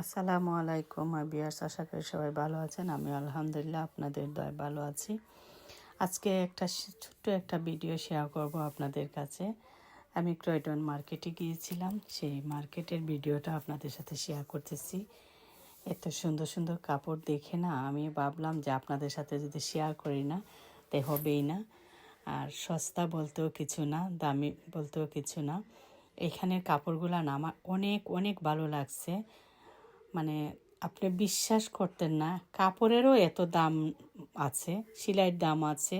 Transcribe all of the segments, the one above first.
আসসালামু আলাইকুম বিয়ার্স আশা করি সবাই ভালো আছেন। আমি আলহামদুলিল্লাহ আপনাদের দয় ভালো আছি। আজকে একটা ছোট্ট একটা ভিডিও শেয়ার করব আপনাদের কাছে। আমি ক্রয়টন মার্কেটে গিয়েছিলাম। সেই মার্কেটের ভিডিওটা আপনাদের সাথে শেয়ার করতেছি। এত সুন্দর সুন্দর কাপড় দেখে না আমি ভাবলাম যে আপনাদের সাথে যদি শেয়ার করি না, তে হবেই না। আর সস্তা বলতেও কিছু না, দামি বলতেও কিছু না। এখানের কাপড়গুলো আমার অনেক অনেক ভালো লাগছে। মানে আপনি বিশ্বাস করতেন না। কাপড়েরও এত দাম আছে, সেলাইয়ের দাম আছে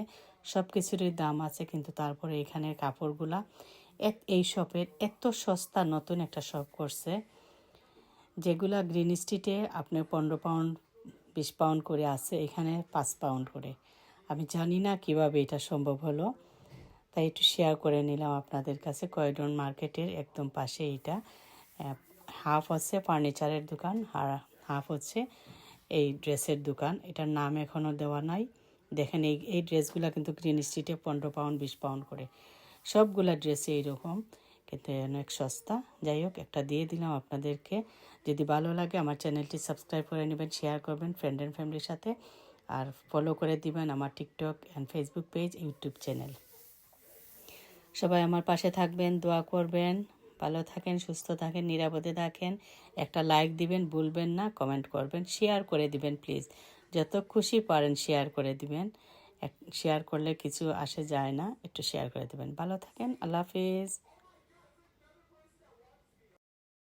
সব কিছুরই দাম আছে, কিন্তু তারপরে এখানের কাপড়গুলা এই শপের এত সস্তা নতুন একটা শপ করছে, যেগুলা গ্রিন স্ট্রিটে আপনি পনেরো পাউন্ড, বিশ পাউন্ড করে আছে, এখানে পাঁচ পাউন্ড করে। আমি জানি না কীভাবে এটা সম্ভব হলো, তাই একটু শেয়ার করে নিলাম আপনাদের কাছে। কয়ডন মার্কেটের একদম পাশে এটা হাফ হচ্ছে ফার্নিচারের দোকান, আর হাফ হচ্ছে এই ড্রেসের দোকান। এটার নাম এখনও দেওয়া নাই। দেখেন, এই এই ড্রেসগুলো কিন্তু গ্রিন স্ট্রিটে পনেরো পাউন্ড বিশ পাউন্ড করে। সবগুলা ড্রেসে এইরকম কিন্তু অনেক সস্তা। যাই হোক, একটা দিয়ে দিলাম আপনাদেরকে। যদি ভালো লাগে, আমার চ্যানেলটি সাবস্ক্রাইব করে নেবেন শেয়ার করবেন ফ্রেন্ড অ্যান্ড ফ্যামিলির সাথে। আর ফলো করে দিবেন আমার TikTok and Facebook page YouTube channel সবাই আমার পাশে থাকবেন, দোয়া করবেন। ভালো থাকেন, সুস্থ থাকেন, নিরাপদে থাকেন। একটা লাইক দিবেন, ভুলবেন না কমেন্ট করবেন শেয়ার করে দিবেন প্লিজ যত খুশি পারেন শেয়ার করে দিবেন। শেয়ার করলে কিছু আসে যায় না, একটু শেয়ার করে দিবেন। ভালো থাকেন, আল্লাহ হাফিজ।